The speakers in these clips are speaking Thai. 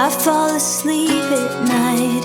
I fall asleep at night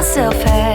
myself eh?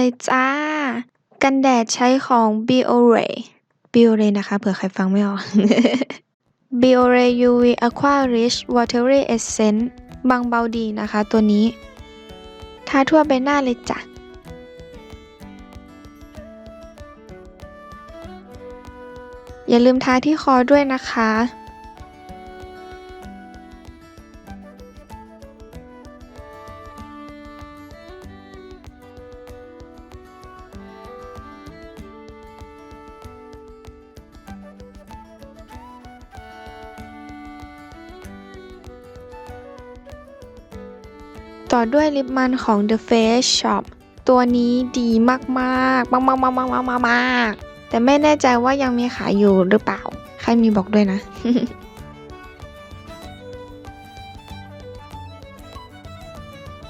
เลยจ้า กันแดดใช้ของ Biore Biore นะคะ เผื่อใครฟังไม่ออก Biore UV Aqua Rich Watery Essence บางเบาดีนะคะตัวนี้ ทาทั่วใบหน้าเลยจ้ะอย่าลืมทาที่คอด้วยนะคะ ต่อด้วยลิปมันของ The Face Shop ตัวนี้ดีมากๆมากๆมากๆมากๆมากๆแต่ไม่แน่ใจว่ายังมีขายอยู่หรือเปล่า ใครมีบอกด้วยนะ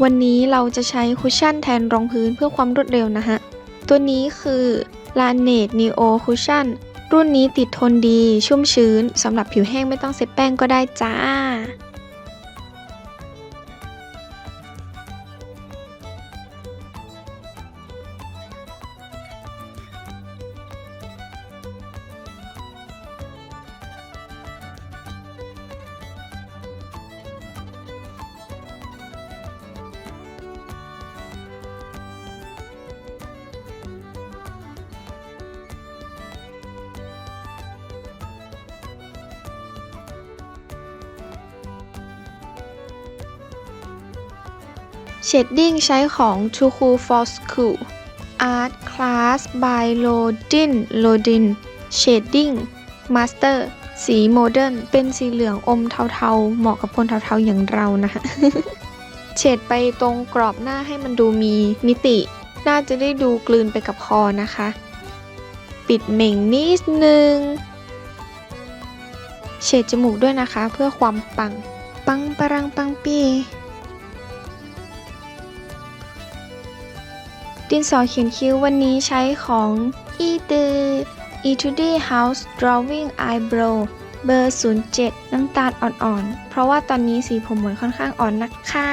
วันนี้เราจะใช้คุชชั่นแทนรองพื้นเพื่อความรวดเร็วนะฮะ ตัวนี้คือ Laneige Neo Cushion รุ่นนี้ติดทนดี ชุ่มชื้นสำหรับผิวแห้งไม่ต้องเซ็ตแป้งก็ได้จ้า เชดดิ้งใช้ของ Too Cool for School Art Class by Lodin Lodin Shading Master สีโมเดิร์นเป็นสีเหลืองอมเทาๆ เหมาะกับคนเทาๆอย่างเรานะคะเฉดไปตรงกรอบหน้าให้มันดูมีมิติ น่าจะได้ดูกลืนไปกับคอนะคะ ปิดเหม่งนิดนึง เฉดจมูกด้วยนะคะเพื่อความปัง ปังปรังปังปี ดินสอเขียนคิ้ววันนี้ใช้ของ e t u e t o d y House Drawing Eyebrow เบอร์ 07 น้ำตาลอ่อนๆ เพราะว่าตอนนี้สีผมเหมือนค่อนข้างอ่อนนะคะ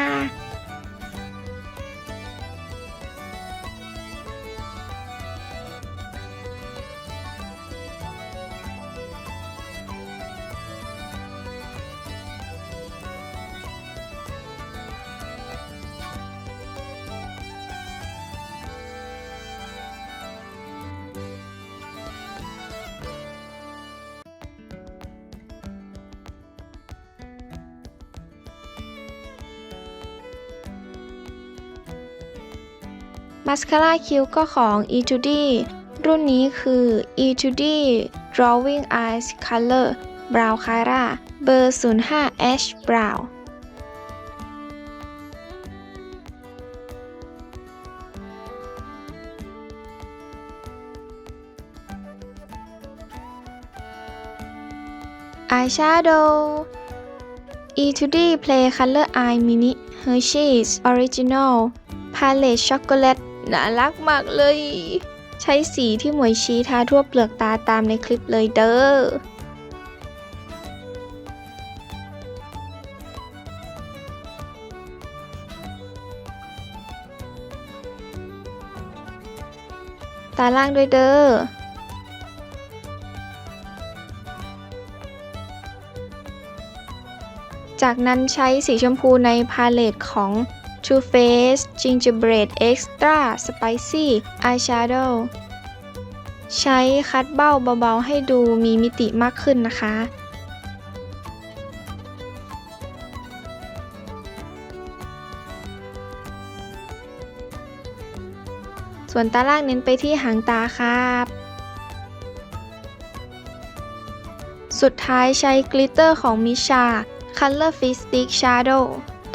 มาสคาร่าคิ้วก็ของ e t u d y รุ่นนี้คือ e t u d y Drawing Eyes Color Brow Cara เบอร์ 05 Ash Brown อายแชโดว์ E2D Play Color Eye Mini Hershey's Original Palette Chocolate น่ารักมากเลย ใช้สีที่หมวยชี้ทาทั่วเปลือกตาตามในคลิปเลยเด้อตาล่างด้วยเด้อ จากนั้นใช้สีชมพูในพาเลตของ Too Faced Gingerbread Extra Spicy Eyeshadow ใช้คัดเบ้าเบาๆ ให้ดูมีมิติมากขึ้นนะคะ ส่วนตาล่างเน้นไปที่หางตาครับสุดท้ายใช้กลิตเตอร์ของมิชา Color f i s t i c k Shadow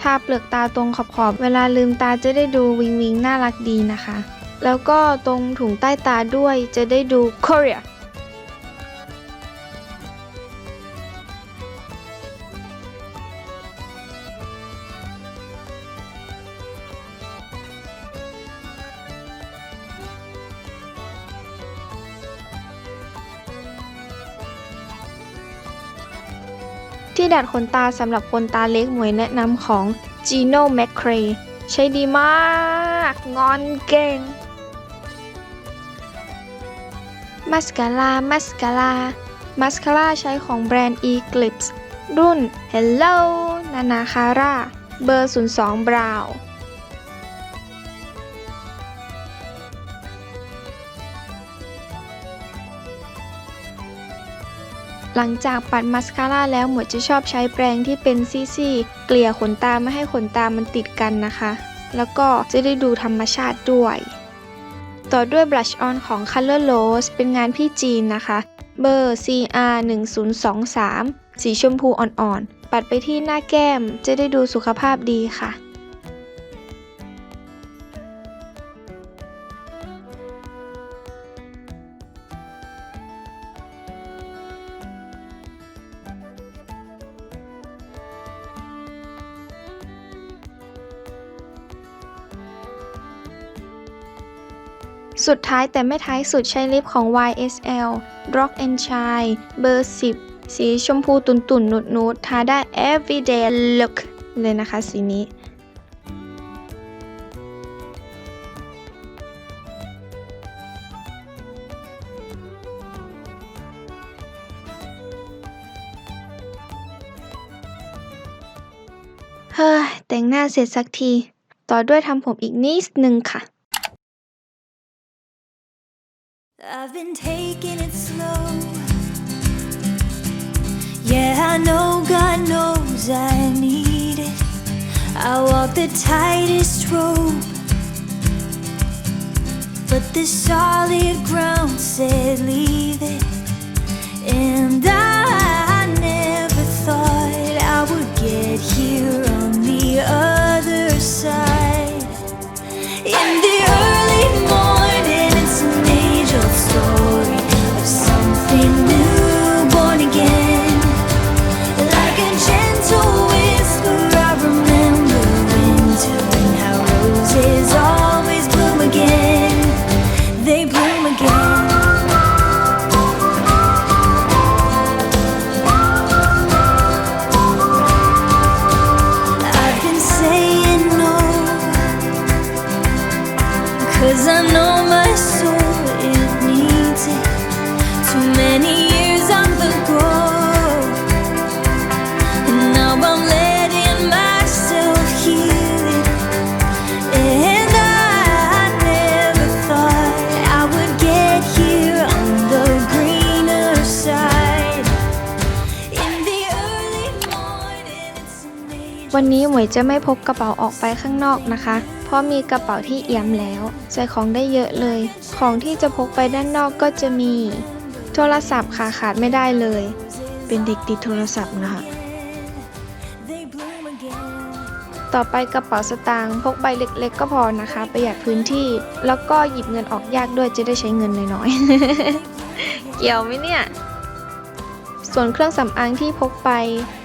ทาเปลือกตาตรงขอบๆ เวลาลืมตาจะได้ดูวิงวิงน่ารักดีนะคะ แล้วก็ตรงถุงใต้ตาด้วยจะได้ดู Korea ที่ดัดขนตาสำหรับคนตาเล็กหมวยแนะนำของ Gino McCray ใช้ดีมาก งอนเก่ง มัสคาร่า มัสคาร่า มัสคาร่าใช้ของแบรนด์ Eclipse รุ่น Hello Nana Cara เบอร์ 02 Brown หลังจากปัดมัสคาร่าแล้วหมวดจะชอบใช้แปรงที่เป็นซี่ๆเกลี่ยขนตาไม่ให้ขนตามันติดกันนะคะ แล้วก็จะได้ดูธรรมชาติด้วย ต่อด้วยบลัชออนของ Color Rose เป็นงานพี่จีนนะคะ เบอร์ CR 1023สีชมพูอ่อนๆ ปัดไปที่หน้าแก้มจะได้ดูสุขภาพดีค่ะ สุดท้ายแต่ไม่ท้ายสุดใช้ลิปของ YSL Rock and Shine เบอร์ 10 สีชมพูตุ่นตุ่นนุดนูดๆทาได้ everyday look เลยนะคะสีนี้เฮ้ยแต่งหน้าเสร็จสักที ต่อด้วยทำผมอีกนิดนึงค่ะ I've been taking it slow. Yeah, I know God knows I need it. I walked the tightest rope, but the solid ground said leave วยจะไม่พกกระเป๋าออกไปข้างนอกนะคะ เพราะมีกระเป๋าที่เอี่ยมแล้ว ใส่ของได้เยอะเลย ของที่จะพกไปด้านนอกก็จะมี โทรศัพท์ค่ะขาดไม่ได้เลย เป็นเด็กติดโทรศัพท์นะคะ ต่อไปกระเป๋าสตางค์พกใบเล็กๆ ก็พอนะคะ ประหยัดพื้นที่ แล้วก็หยิบเงินออกยากด้วยจะได้ใช้เงินน้อยๆ เกี่ยวไหมเนี่ย ส่วนเครื่องสำอางที่พกไป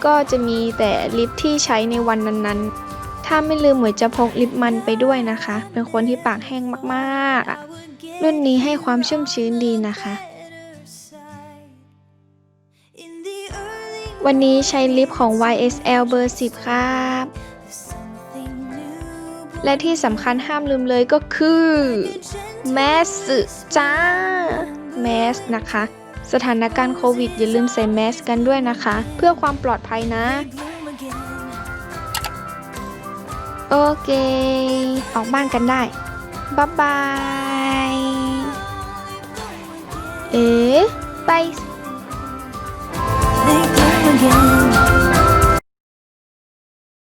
ก็จะมีแต่ลิปที่ใช้ในวันนั้นๆ ถ้าไม่ลืมหมวยจะพกลิปมันไปด้วยนะคะ เป็นคนที่ปากแห้งมากๆอะรุ่นนี้ให้ความชุ่มชื้นดีนะคะ วันนี้ใช้ลิปของ YSL เบอร์ 10 ครับ และที่สำคัญห้ามลืมเลยก็คือแมสจ้าแมสนะคะ สถานการณ์โควิดอย่าลืมใส่แมสกันด้วยนะคะ เพื่อความปลอดภัยนะ โอเค ออกบ้านกันได้ บ๊ายบาย เอ๊ไป